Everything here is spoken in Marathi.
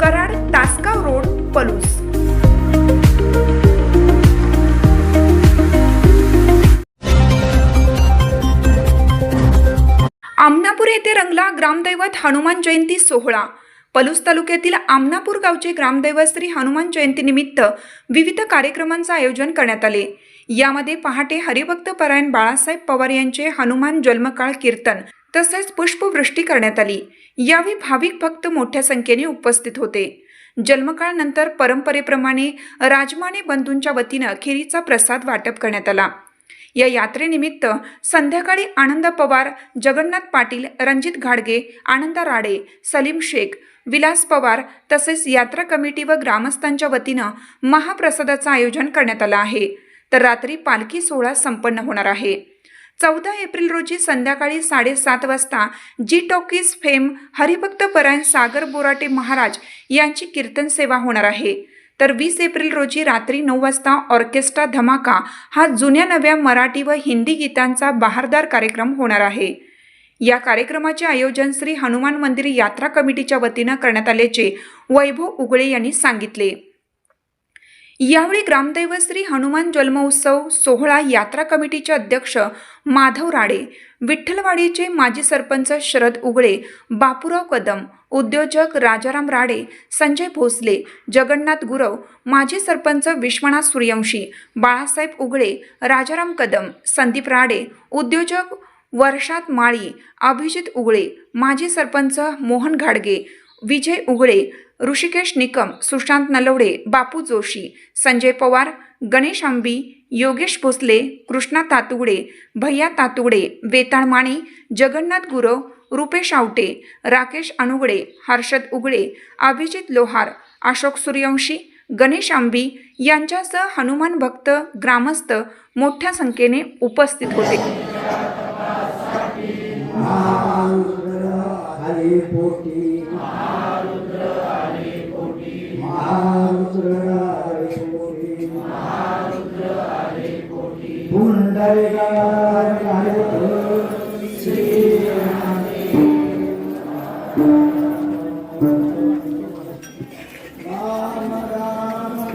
Karad Tasgaon road Palus. Amanapur येथे रंगला ग्रामदैवत हनुमान जयंती सोहळा. पलूस तालुक्यातील आमनापूर गावचे ग्रामदैवत श्री हनुमान जयंतीनिमित्त विविध कार्यक्रमांचे आयोजन करण्यात आले. यामध्ये पहाटे हरिभक्त परायण बाळासाहेब पवार यांचे हनुमान जन्मकाळ कीर्तन तसेच पुष्पवृष्टी करण्यात आली. यावेळी भाविक भक्त मोठ्या संख्येने उपस्थित होते. जन्मकाळनंतर परंपरेप्रमाणे राजमाने बंधूंच्या वतीनं खिरीचा प्रसाद वाटप करण्यात आला. या यात्रेनिमित्त संध्याकाळी आनंद पवार जगन्नाथ पाटील रणजित घाडगे आनंदा राडे सलीम शेख विलास पवार तसेच यात्रा कमिटी व ग्रामस्थांच्या वतीनं महाप्रसादाचं आयोजन करण्यात आलं आहे. तर रात्री पालखी सोहळा संपन्न होणार आहे. चौदा एप्रिल रोजी संध्याकाळी साडेसात वाजता जी टॉकीज फेम हरिभक्त परायण सागर बोराटे महाराज यांची कीर्तन सेवा होणार आहे. तर वीस एप्रिल रोजी रात्री नऊ वाजता ऑर्केस्ट्रा धमाका हा जुन्या नव्या मराठी व हिंदी गीतांचा बहारदार कार्यक्रम होणार आहे. या कार्यक्रमाचे आयोजन श्री हनुमान मंदिर यात्रा कमिटीच्या वतीनं करण्यात आल्याचे वैभव उगळे यांनी सांगितले. यावेळी ग्रामदैवत श्री हनुमान जन्मोत्सव सोहळा यात्रा कमिटीचे अध्यक्ष माधव राडे विठ्ठलवाडीचे माजी सरपंच शरद उगळे बापूराव कदम उद्योजक राजाराम राडे संजय भोसले जगन्नाथ गुरव माजी सरपंच विश्वनाथ सूर्यवंशी बाळासाहेब उगळे राजाराम कदम संदीप राडे उद्योजक वर्षात माळी अभिजित उगळे माजी सरपंच मोहन घाडगे विजय उगळे ऋषिकेश निकम सुशांत नलवडे बापू जोशी संजय पवार गणेश आंबी योगेश भोसले कृष्णा तातुगडे भैया तातुगडे वेताळ माने जगन्नाथ गुरव रुपेश आवटे राकेश अनुगडे हर्षद उगडे अभिजित लोहार अशोक सूर्यवंशी गणेश आंबी यांच्यासह हनुमान भक्त ग्रामस्थ मोठ्या संख्येने उपस्थित होते. हरे पुंडलिका